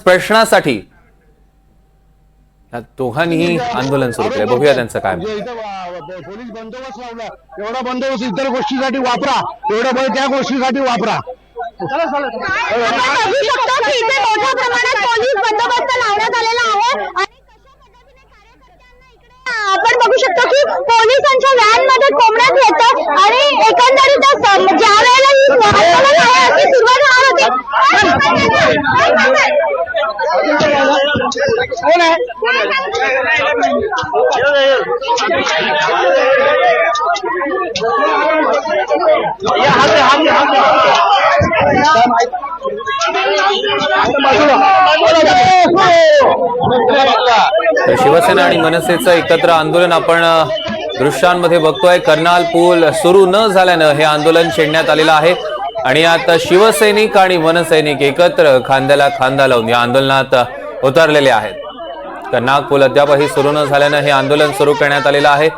प्रश्नासाठी या दोघांनीही आंदोलन सुरू केलं बघूया त्यांचं काय इथं वा- पोलीस बंदोबस्त लावला. एवढा बंदोबस्त इतर गोष्टीसाठी वापरा. एवढा बळ त्या गोष्टीसाठी वापरा. आपण बघू शकतो की इथे मोठ्या प्रमाणात पोलीस बंदोबस्त लावण्यात आलेला आहे आणि कशा पद्धतीने कार्यकर्त्यांना इकडे आपण बघू शकतो की पोलिसांच्या व्हॅनमध्ये कोंबण्यात येतं आणि एकंदरीतच सम- ज्या वेळेला ही आंदोलन आहे अशी सुरुवात होणार कोण आहे? तर शिवसेना आणि मनसेचं एकत्र आंदोलन आपण दृश्यांमध्ये बघतोय. कर्नाल पूल सुरू न झाल्यानं हे आंदोलन छेडण्यात आलेलं आहे. आणि आता शिवसैनिक आणि मनसैनिक एकत्र खांद्याला खांदा लावून या आंदोलनात उतरलेले आहेत. तर पूल अद्यापही सुरू न झाल्यानं हे आंदोलन सुरू करण्यात आलेलं आहे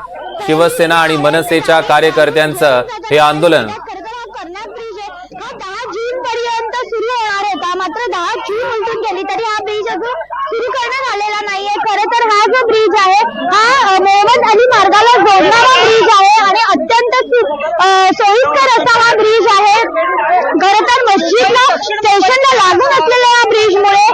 शिवसेना आणि मनसेच्या कार्यकर्त्यांचं हे आंदोलन मात्र दहा जून उलटून गेली तरी हा ब्रिज अजून सुरू करण्यात आलेला नाहीये खरं तर हा जो ब्रिज आहे हा अली मार्गाला जोडणारा ब्रिज आहे आणि अत्यंत सोयीस्कर असा हा ब्रिज आहे खरं तर मस्जिदला स्टेशनला लागून असलेल्या या ब्रिजमुळे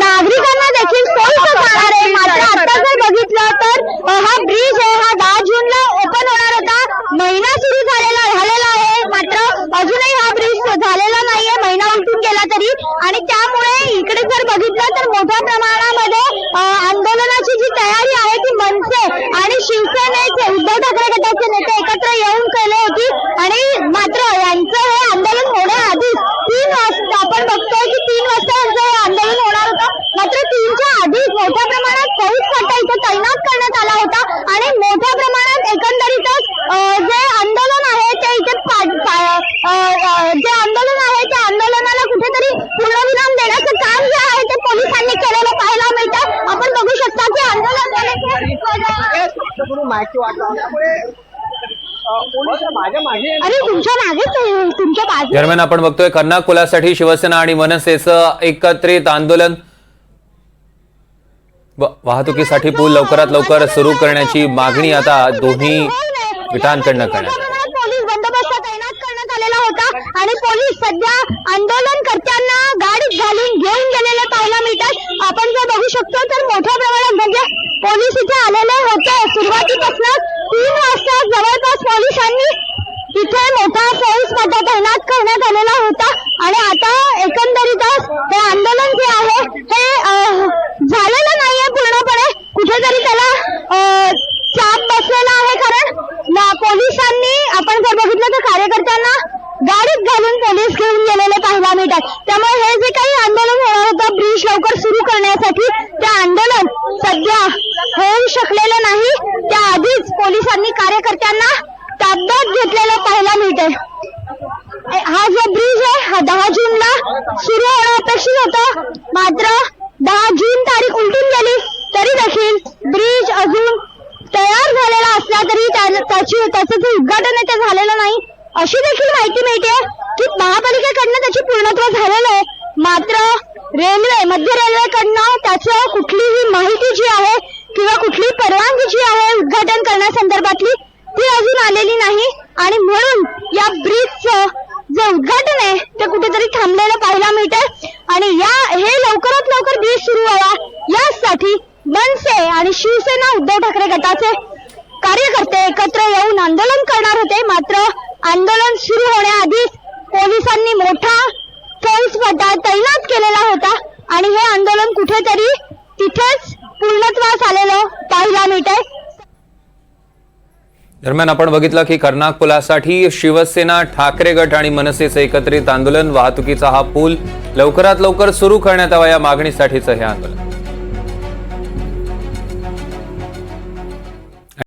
नागरिकांना देखील सोयीचं जाणार आहे मात्र आता जर बघितलं तर अ, हा ब्रिज आहे हा दहा जूनला ओपन होणार होता महिना सुरू झालेला झालेला आहे मात्र अजूनही हा ब्रिज झालेला नाहीये महिना उलटून गेला तरी आणि त्यामुळे इकडे जर बघितलं तर मोठ्या प्रमाणात अ, आंदोलनाची जी तयारी आहे ती मनसे आणि शिवसेनेचे उद्धव ठाकरे गटाचे नेते एकत्र येऊन केली होती आणि मात्र यांचं हे आंदोलन होण्याआधीच तीन वाजता आपण बघतोय की तीन वाजता यांचं हे आंदोलन होणार होतं मात्र तीनच्या आधीच मोठ्या प्रमाणात पाऊस पट्टा इथे तैनात करण्यात आला होता आणि मोठ्या प्रमाणात एकंदरीतच अ, जे आंदोलन आहे ते इथे पा- पा- अ, अ, जे आंदोलन आहे त्या आंदोलनाला कुठेतरी पूर्णविराम देण्याचं काम जे आहे ते पोलिसांनी केलेलं पाहायला मिळतं आपण बघू शकता की आंदोलन अरे तुमच्या मागेच आहे, तुमच्या बाजू दरम्यान आपण बघतोय कर्नाक पुलासाठी शिवसेना आणि मनसेचं एकत्रित आंदोलन. वाहतुकीसाठी पूल लवकरात लवकर सुरू करण्याची मागणी आता दोन्ही गटांकडनं करण्यात आली. पोलीस बंदोबस्त तैनात करण्यात आलेला होता आणि पोलीस सध्या आंदोलनकर्त्यांना गाडीत घालून घेऊन गेलेले पाहायला मिळतात आपण जर बघू शकतो तर मोठ्या प्रमाणात म्हणजे पोलीस इथे आलेले होते सुरुवातीपासून तीन वाजता जवळपास पोलिसांनी इथे मोठा पोलीस पट्टा तैनात करण्यात आलेला होता. आणि आता एकंदरीतच हे आंदोलन जे आहे हे झालेलं नाहीये पूर्णपणे. कुठेतरी त्याला चाप बसलेला आहे कारण पोलिसांनी आपण जर बघितलं तर कार्यकर्त्यांना गाडीत घालून पोलीस घेऊन गेलेले पाहायला मिळतात. त्यामुळे हे जे काही आंदोलन होणार होतं ब्रिज लवकर सुरू करण्यासाठी ते आंदोलन सध्या होऊ शकलेलं नाही. त्याआधीच पोलिसांनी कार्यकर्त्यांना ताब्यात घेतलेलं पाहायला मिळतंय हा जो ब्रिज आहे हा दहा जूनला सुरू होणं अपेक्षित होतं मात्र दहा जून तारीख उलटून गेली तरी देखील ब्रिज अजून तयार झालेला असला तरी त्याची त्याचं जे उद्घाटन आहे ते झालेलं नाही. अशी देखील माहिती मिळते की महापालिकेकडनं त्याची पूर्णत्व झालेलं आहे. मात्र रेल्वे मध्य रेल्वेकडनं त्याचं कुठलीही माहिती जी आहे किंवा कुठली परवानगी जी आहे उद्घाटन करण्यासंदर्भातली ती अजून आलेली नाही आणि म्हणून या ब्रिजचं जे उद्घाटन आहे ते कुठेतरी थांबलेलं पाहायला मिळतंय. आणि या हे लवकरात लवकर ब्रिज सुरू व्हावा. यासाठी मनसे आणि शिवसेना उद्धव ठाकरे गटाचे कार्यकर्ते एकत्र येऊन आंदोलन करणार होते. मात्र आंदोलन सुरू होण्याआधीच पोलिसांनी मोठा फौज पट्टा तैनात केलेला होता. आणि हे आंदोलन कुठेतरी तिथेच पूर्णत्वास आलेलं पाहायला मिळतंय. दरम्यान आपण बघितलं की कर्नाक पुलासाठी शिवसेना ठाकरे गट आणि मनसेचं एकत्रित आंदोलन वाहतुकीचा हा पूल लवकरात लवकर सुरू करण्यात यावा या मागणीसाठीचं हे आंदोलन.